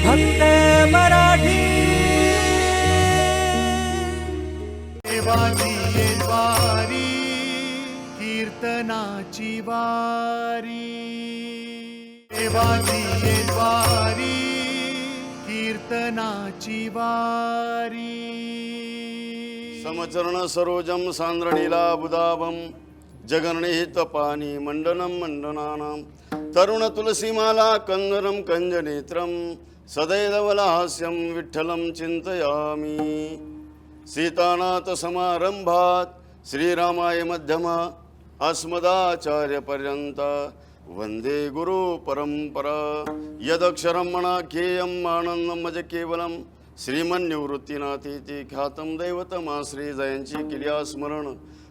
फक्त मराठी. देवाची वारी कीर्तनाची वारी. देवाची वारी कीर्तनाची वारी. समचरण सरोजम सांद्रणीला बुदाभम जगर्णिहित पाणी मंडनम मंडनानाम तरुण तुलसीमाला कंगनम कंजनेत्रम सदैदवलहास्यं विठ्ठलं चिन्तयामि। सीतानाथसमारम्भात् श्रीरामाय मध्यमा अस्मदाचार्यपर्यंत वन्दे गुरुपरम्परा यदक्षरं मणाख्येयम् आनन्दं मज केवलं श्रीमन्निवृत्तीनाथीति ख्यातं दैवतमा जयांची किर्या स्मरण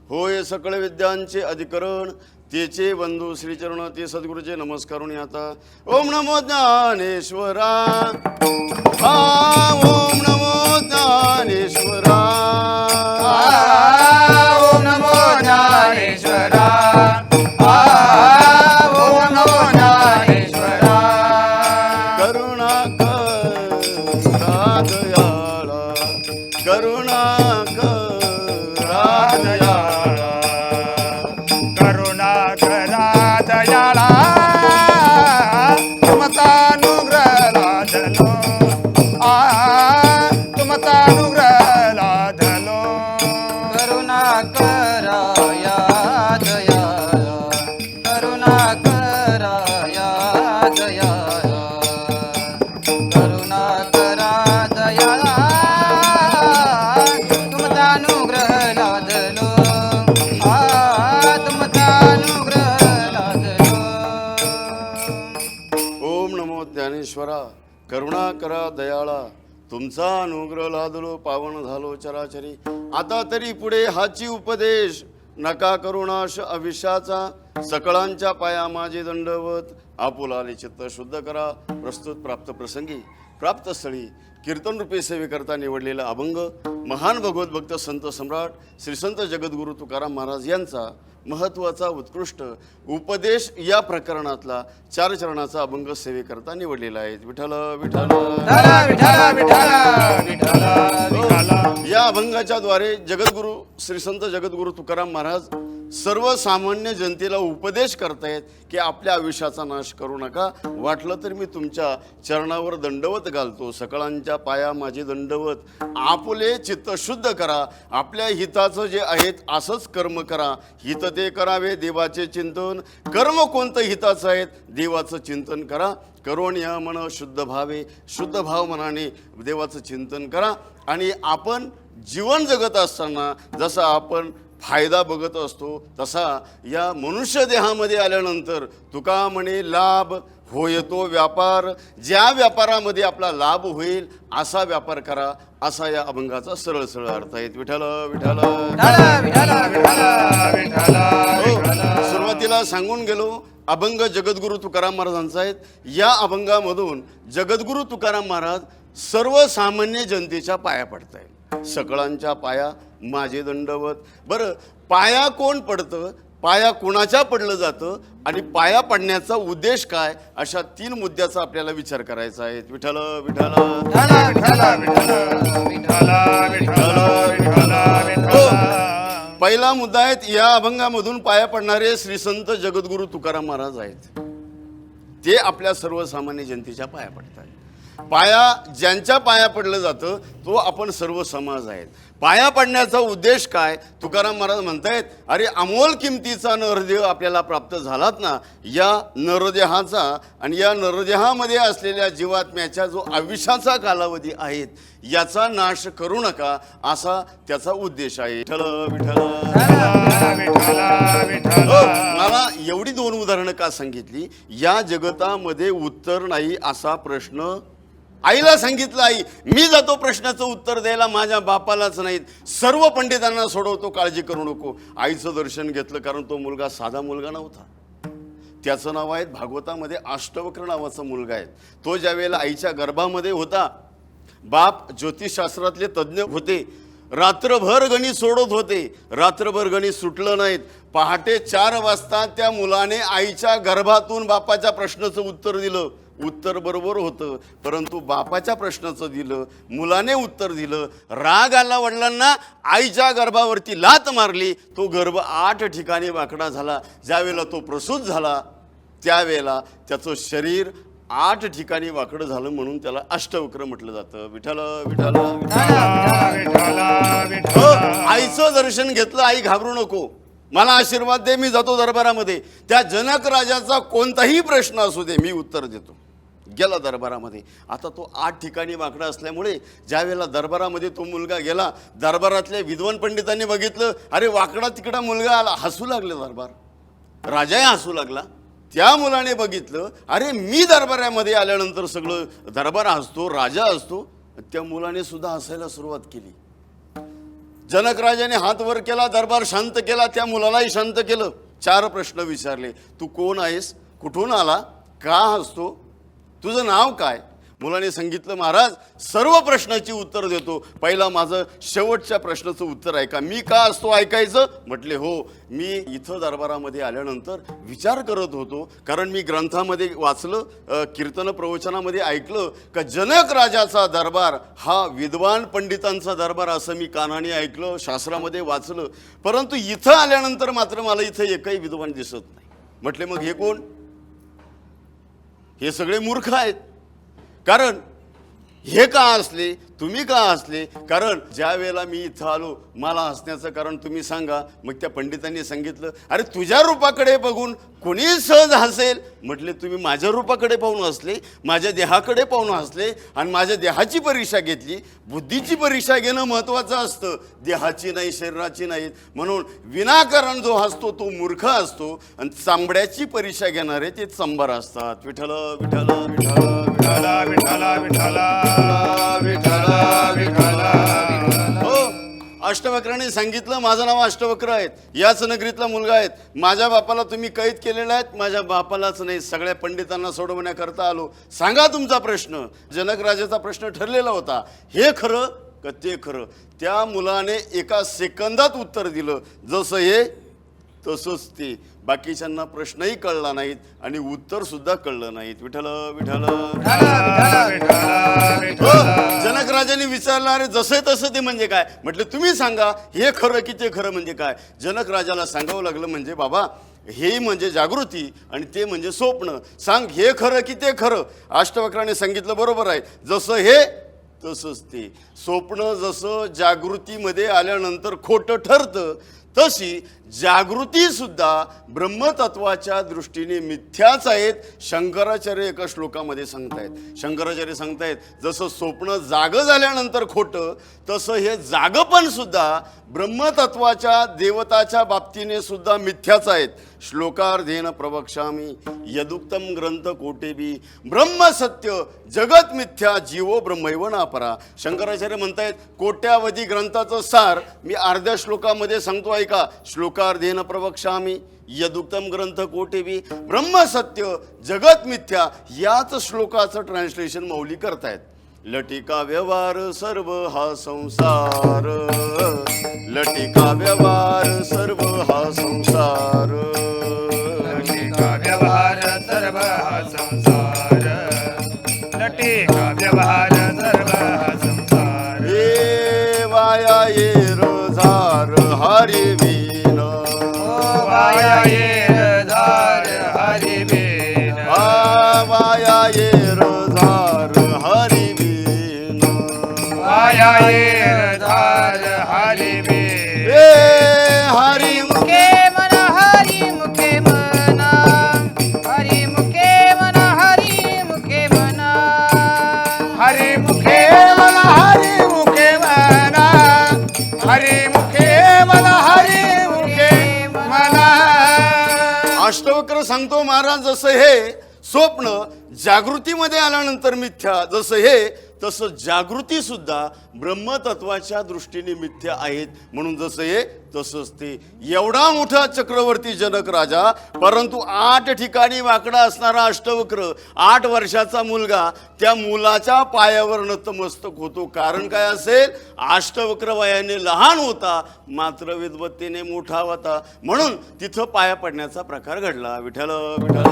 होय सकळ विद्यांचे अधिकरण तेचे बंधू श्रीचरण ते सद्गुरूचे नमस्कारून आता. ओम नमो ज्ञानेश्वरा. ओम नमो करुणा करा दयाळा. तुमचा अनुग्रह लादलो पावन झालो चराचरी. आता तरी पुढे हाची उपदेश. नका करुणाश अविशाचा. सकळांच्या पाया माझे दंडवत. आपुलाले चित्त शुद्ध करा. प्रस्तुत प्राप्त प्रसंगी. प्राप्त स्थळी कीर्तन रूपे सेवेकरता निवडलेला अभंग महान भगवत भक्त संत सम्राट श्री संत जगद्गुरू तुकाराम महाराज यांचा महत्त्वाचा उत्कृष्ट उपदेश या प्रकरणातला चार चरणाचा अभंग सेवेकरता निवडलेला आहे. विठ्ठला विठ्ठला. या अभंगाच्या द्वारे जगद्गुरू श्री संत जगद्गुरू तुकाराम महाराज सर्वसामान्य जनतेला उपदेश करतायत की आपल्या आयुष्याचा नाश करू नका. वाटलं तर मी तुमच्या चरणावर दंडवत घालतो. सकळांच्या पाया माझे दंडवत. आपले चित्त शुद्ध करा. आपल्या हिताचं जे आहेत असंच कर्म करा. हित ते करावे देवाचे चिंतन. कर्म कोणतं हिताचं आहेत देवाचं चिंतन करा. करोण या मन शुद्ध भावे. शुद्ध भाव मनाने देवाचं चिंतन करा. आणि आपण जीवन जगत असताना जसं आपण फायदा बघत असतो. तसा या मनुष्य देहामध्ये आल्यानंतर तुका म्हणे लाभ होय तो व्यापार. ज्या व्यापारामध्ये आपला लाभ होईल असा व्यापार करा असा या अभंगाचा सरळ सरळ अर्थ आहे. विठ्ठला विठ्ठला. हो, सुरुवातीला सांगून गेलो अभंग जगद्गुरू तुकाराम महाराजांचा आहेत. या अभंगामधून जगद्गुरू तुकाराम महाराज सर्वसामान्य जनतेच्या पाया पडत आहेत सकळांच्या पाया माझे दंडवत. बरं पाया कोण पडतं? पाया कोणाच्या पडलं जातं? आणि पाया पडण्याचा उद्देश काय? अशा तीन मुद्द्याचा आपल्याला विचार करायचा आहे. विठ्ठल विठ्ठला विठ्ठला पहिला मुद्दा आहे या अभंगामधून पाया पडणारे श्री संत जगद्गुरू तुकाराम महाराज आहेत. ते आपल्या सर्वसामान्य जनतेच्या पाया पडतात. पाया ज्यांच्या पाया पडलं जातं तो आपण सर्व समाज आहेत. पाया पडण्याचा उद्देश काय? तुकाराम महाराज म्हणतायत अरे अमोल किमतीचा नरदेह आपल्याला प्राप्त झालात ना. या नरदेहाचा आणि या नरदेहामध्ये असलेल्या जीवात्म्याच्या जो आयुष्याचा कालावधी आहे याचा नाश करू नका असा त्याचा उद्देश आहे. विठ्ठल विठ्ठल. हो, मला एवढी दोन उदाहरणं का सांगितली? या जगतामध्ये उत्तर नाही असा प्रश्न आईला सांगितलं आई मी जातो प्रश्नाचं उत्तर द्यायला माझ्या बापालाच नाहीत. सर्व पंडितांना सोडवतो काळजी करू नको. आईचं दर्शन घेतलं कारण तो मुलगा साधा मुलगा नव्हता. त्याचं नाव आहे भागवतामध्ये अष्टवक्र नावाचा मुलगा आहे. तो ज्या वेळेला आईच्या गर्भामध्ये होता बाप ज्योतिषशास्त्रातले तज्ज्ञ होते. रात्रभर गणित सोडत होते. रात्रभर गणित सुटलं नाहीत. पहाटे चार वाजता त्या मुलाने आईच्या गर्भातून बापाच्या प्रश्नाचं उत्तर दिलं. उत्तर बरोबर होतं. परंतु बापाच्या प्रश्नाचं दिलं मुलाने उत्तर दिलं राग आला वडिलांना आईच्या गर्भावरती लात मारली तो गर्भ आठ ठिकाणी वाकडा झाला. ज्यावेळेला तो प्रसूत झाला त्यावेळेला त्याचं शरीर आठ ठिकाणी वाकडं झालं म्हणून त्याला अष्टवक्र म्हटलं जातं. विठाल विठाल हो, आईचं दर्शन घेतलं आई घाबरू नको. मला आशीर्वाद दे मी जातो दरबारामध्ये. त्या जनक राजाचा कोणताही प्रश्न असू दे मी उत्तर देतो. गेला दरबारामध्ये. आता तो आठ ठिकाणी वाकडा असल्यामुळे ज्यावेळेला दरबारामध्ये तो मुलगा गेला दरबारातल्या विद्वान पंडितांनी बघितलं अरे वाकडा तिकडा मुलगा आला हसू लागले दरबार. राजाही हसू लागला. त्या मुलाने बघितलं अरे मी दरबारामध्ये आल्यानंतर सगळं दरबार हसतो राजा असतो त्या मुलाने सुद्धा हसायला सुरुवात केली. जनकराजाने हात वर केला दरबार शांत केला त्या मुलालाही शांत केलं. चार प्रश्न विचारले तू कोण आहेस? कुठून आला? का हसतो? तुझं नाव काय? मुलाने सांगितलं महाराज सर्व प्रश्नाची उत्तर देतो. पहिला माझं शेवटच्या प्रश्नाचं उत्तर ऐका. मी का असतो ऐकायचं? म्हटले हो मी इथं दरबारामध्ये आल्यानंतर विचार करत होतो. कारण मी ग्रंथामध्ये वाचलं कीर्तन प्रवचनामध्ये ऐकलं का जनक राजाचा दरबार हा विद्वान पंडितांचा दरबार असं मी कानाने ऐकलं शास्त्रामध्ये वाचलं. परंतु इथं आल्यानंतर मात्र मला इथं एकही विद्वान दिसत नाही. म्हटले मग हे कोण? हे सगळे मूर्ख आहेत. कारण हे का असले? तुम्ही का असले? कारण ज्या वेळेला मी इथं आलो मला हसण्याचं कारण तुम्ही सांगा. मग त्या पंडितांनी सांगितलं अरे तुझ्या रूपाकडे बघून कोणी सहज हसेल? म्हटले तुम्ही माझ्या रूपाकडे पाहून हसले माझ्या देहाकडे पाहून हसले आणि माझ्या देहाची परीक्षा घेतली. बुद्धीची परीक्षा घेणं महत्त्वाचं असतं. देहाची नाही शरीराची नाही. म्हणून विनाकारण जो हसतो तो मूर्ख असतो. आणि चांबड्याची परीक्षा घेणारे ते चंबर असतात. विठ्ठल विठ्ठल विठ्ठल. विठाला विठाला विठाला विठाला विठाला हो अष्टवक्राने सांगितलं माझं नाव अष्टवक्र आहेत. याच नगरीतला मुलगा आहेत. माझ्या बापाला तुम्ही कैद केलेला आहेत. माझ्या बापालाच नाही सगळ्या पंडितांना सोडवण्याकरता आलो. सांगा तुमचा प्रश्न. जनक राजाचा प्रश्न ठरलेला होता. हे खरं का ते खरं? त्या मुलाने एका सेकंदात उत्तर दिलं. जसं हे तसंच ते बाकीच्यांना प्रश्नही कळला नाहीत आणि उत्तर सुद्धा कळलं नाहीत. विठ्ठल विठ्ठल. हो, जनक विचारलं अरे जसं तसं ते म्हणजे काय? म्हटलं तुम्ही सांगा हे खरं की ते खरं म्हणजे काय? जनकराजाला सांगावं लागलं म्हणजे बाबा हे म्हणजे जागृती आणि ते म्हणजे स्वप्न. सांग हे खरं की ते खरं? अष्टवक्राने सांगितलं बरोबर आहे. जसं हे तसंच ते. स्वप्न जसं जागृतीमध्ये आल्यानंतर खोटं ठरतं तशी जागृती सुद्धा ब्रह्मतत्वाच्या दृष्टीने मिथ्याच आहेत शंकराचार्य एका श्लोकामध्ये सांगतायत. शंकराचार्य सांगतायत जसं स्वप्न जाग झाल्यानंतर खोटं तसं हे जागपण सुद्धा ब्रह्मतत्वाच्या देवताच्या बाबतीने सुद्धा मिथ्याच आहेत. श्लोकार्धेन प्रवक्षामी यदुक्तम ग्रंथ कोटेबी ब्रह्मसत्य जगत मिथ्या जीवो ब्रह्मैव नापरा. शंकराचार्य म्हणतायत कोट्यावधी ग्रंथाचं सार मी अर्ध्या श्लोकामध्ये सांगतो ऐका. श्लोकार्धेन प्रवक्षामी यदुक्तम ग्रंथ कोटेबी ब्रह्मसत्य जगत मिथ्या याच श्लोकाचं ट्रान्सलेशन मौली करतायत. लटिका व्यवहार सर्व हा संसार. लटिका व्यवहार सर्व हा संसार. लटिका व्यवहार सर्व हा संसार. लटिका व्यवहार अष्टवक्र सांगतो महाराज जसं हे स्वप्न जागृतीमध्ये आल्यानंतर मिथ्या जसं हे तसं जागृती सुद्धा ब्रह्मतत्वाच्या दृष्टीने मिथ्य आहेत. म्हणून जसं हे तसंच ते एवढा मोठा चक्रवर्ती जनक राजा परंतु आठ ठिकाणी वाकडा असणारा अष्टवक्र आठ वर्षाचा मुलगा त्या मुलाच्या पायावर नतमस्तक होतो. कारण काय असेल अष्टवक्र वयाने लहान होता मात्र विद्वत्तेने मोठा होता. म्हणून तिथं पाया पडण्याचा प्रकार घडला. विठ्ठल विठ्ठल.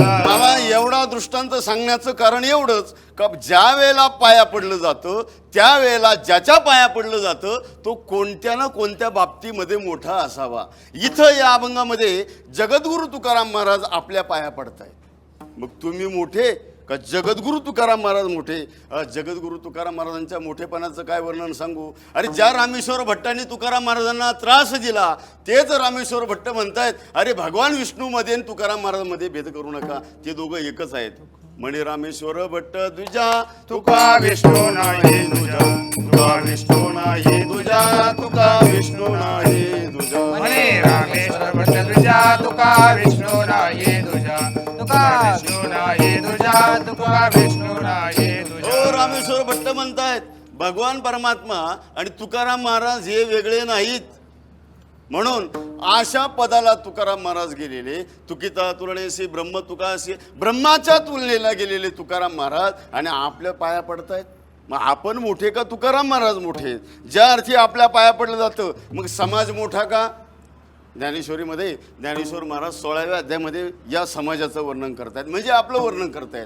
मामा एवढा दृष्टांत सांगण्याचं कारण एवढंच. का ज्या वेळेला पाया पडलं जातं त्यावेळेला ज्याच्या पाया पडलं जातं तो कोणत्या ना कोणत्या बाबतीमध्ये मोठा असावा. इथं या अभंगामध्ये जगद्गुरु तुकाराम महाराज आपल्या पाया पडतायत. मग तुम्ही मोठे का जगद्गुरु तुकाराम महाराज मोठे? जगद्गुरु तुकाराम महाराजांच्या मोठेपणाचं काय वर्णन सांगू? अरे ज्या रामेश्वर भट्टांनी तुकाराम महाराजांना त्रास दिला तेच रामेश्वर भट्ट म्हणतायत अरे भगवान विष्णूमध्ये आणि तुकाराम महाराजांमध्ये भेद करू नका. ते दोघं एकच आहेत. म्हणे रामेश्वर भट्ट तुझ्या तुका विष्णू नाही तुझा. तुका विष्णू नाही तुझ्या तुका विष्णू नाही तुझा. म्हणे रामेश्वर भट्ट तुझा तुका विष्णू नाही तुझा. तुका विष्णू नाही तुझा तुका विष्णू नाही हो तुझा रामेश्वर भट्ट म्हणतायत भगवान परमात्मा आणि तुकाराम महाराज हे वेगळे नाहीत. म्हणून अशा पदाला तुकाराम महाराज गेलेले तुकिता तुलनेशी ब्रह्म तुका असे ब्रह्माच्या तुलनेला गेलेले तुकाराम महाराज आणि आपल्या पाया पडतायत. मग आपण मोठे का तुकाराम महाराज मोठे? आहेत? ज्या अर्थी आपल्या पाया पडलं जातं मग समाज मोठा का? ज्ञानेश्वरीमध्ये ज्ञानेश्वर महाराज सोळाव्या अध्यायामध्ये या समाजाचं वर्णन करतायत. म्हणजे आपलं वर्णन करतायत.